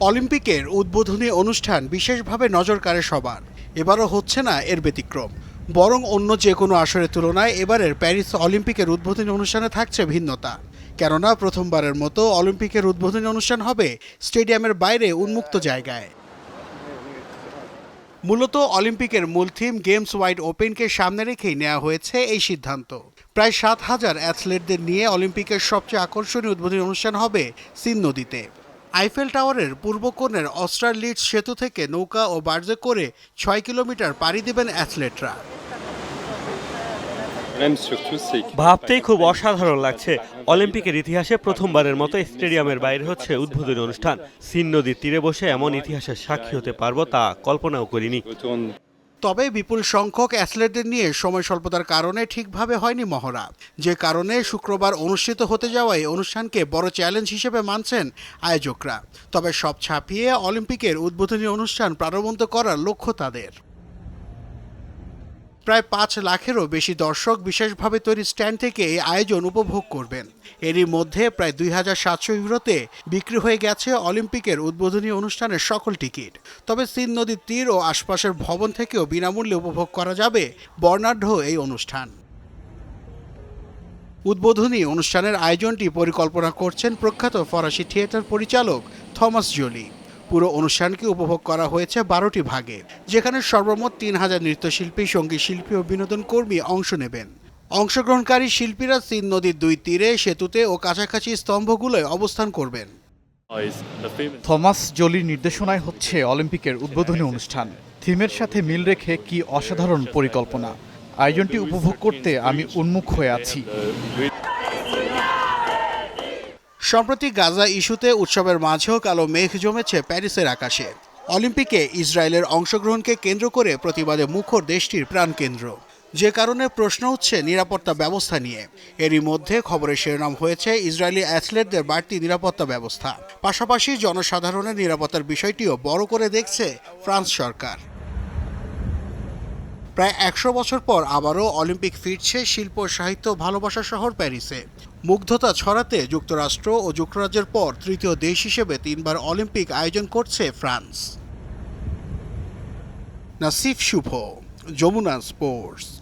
অলিম্পিকের উদ্বোধনী অনুষ্ঠান বিশেষভাবে নজর কাড়ে সবার। এবারও হচ্ছে না এর ব্যতিক্রম। বরং অন্য যে কোনো আসরের তুলনায় এবারের প্যারিস অলিম্পিকের উদ্বোধনী অনুষ্ঠানে থাকছে ভিন্নতা। কেননা প্রথমবারের মতো অলিম্পিকের উদ্বোধনী অনুষ্ঠান হবে স্টেডিয়ামের বাইরে উন্মুক্ত জায়গায়। মূলত অলিম্পিকের মূল থিম গেমস ওয়াইড ওপেনকে সামনে রেখেই নেওয়া হয়েছে এই সিদ্ধান্ত। প্রায় সাত হাজার অ্যাথলেটদের নিয়ে অলিম্পিকের সবচেয়ে আকর্ষণীয় উদ্বোধনী অনুষ্ঠান হবে সিন নদীতে। আইফেল টাওয়ারের পূর্ব কোণের অস্ট্রালিডস সেতু থেকে নৌকা ও বার্জে করে ছয় কিলোমিটার পাড়ি দেবেন অ্যাথলেটরা। ভাবতেই খুব অসাধারণ লাগছে। অলিম্পিকের ইতিহাসে প্রথমবারের মতো স্টেডিয়ামের বাইরে হচ্ছে উদ্বোধনী অনুষ্ঠান। সিন নদীর তীরে বসে এমন ইতিহাসের সাক্ষী হতে পারব তা কল্পনাও করিনি। তবে বিপুল সংখ্যক অ্যাথলেটদের নিয়ে সময় স্বল্পতার কারণে ঠিকভাবে হয়নি মহড়া। যে কারণে শুক্রবার অনুষ্ঠিত হতে যাওয়ায় অনুষ্ঠানকে বড় চ্যালেঞ্জ হিসেবে মানছেন আয়োজকরা। তবে সব ছাপিয়ে অলিম্পিকের উদ্বোধনী অনুষ্ঠান প্রারম্ভ করার লক্ষ্য তাদের। প্রায় পাঁচ লাখেরও বেশি দর্শক বিশেষভাবে তৈরি স্ট্যান্ড থেকে এই আয়োজন উপভোগ করবেন। এরই মধ্যে প্রায় দুই হাজার সাতশো ইউরোতে বিক্রি হয়ে গেছে অলিম্পিকের উদ্বোধনী অনুষ্ঠানের সকল টিকিট। তবে সিন নদীর তীর ও আশপাশের ভবন থেকেও বিনামূল্যে উপভোগ করা যাবে বর্ণাঢ্য এই অনুষ্ঠান। উদ্বোধনী অনুষ্ঠানের আয়োজনটি পরিকল্পনা করছেন প্রখ্যাত ফরাসি থিয়েটার পরিচালক থমাস জোলি। পুরো অনুষ্ঠানকে উপভোগ করা হয়েছে বারোটি ভাগে, যেখানে সর্বমোট তিন হাজার নৃত্যশিল্পী, সংগীত শিল্পী ও বিনোদন কর্মী অংশ নেবেন। অংশগ্রহণকারী শিল্পীরা সিন নদীর দুই তীরে, সেতুতে ও কাছাকাছি স্তম্ভগুলোয় অবস্থান করবেন। থমাস জলির নির্দেশনায় হচ্ছে অলিম্পিকের উদ্বোধনী অনুষ্ঠান। থিমের সাথে মিল রেখে কি অসাধারণ পরিকল্পনা? আয়োজনটি উপভোগ করতে আমি উন্মুখ হয়ে আছি। সম্প্রতি গাজা ইস্যুতে উৎসবের মাঝেও কালো মেঘ জমেছে প্যারিসের আকাশে। অলিম্পিকে ইসরায়েলের অংশগ্রহণকে কেন্দ্র করে প্রতিবাদে মুখর দেশটির প্রাণকেন্দ্র। যে কারণে প্রশ্ন উঠছে নিরাপত্তা ব্যবস্থা নিয়ে। এরই মধ্যে খবরের শিরোনাম হয়েছে ইসরায়েলি অ্যাথলেটদের বাড়তি নিরাপত্তা ব্যবস্থা। পাশাপাশি জনসাধারণের নিরাপত্তার বিষয়টিও বড় করে দেখছে ফ্রান্স সরকার। প্রায় একশো বছর পর আবারও অলিম্পিক ফিরছে শিল্প, সাহিত্য, ভালোবাসা শহর প্যারিসে। মুগ্ধতা ছড়াতে যুক্তরাষ্ট্র ও যুক্তরাজ্যের পর তৃতীয় দেশ হিসেবে তিনবার অলিম্পিক আয়োজন করছে ফ্রান্স। নাসিফ শুভ, যমুনা স্পোর্টস।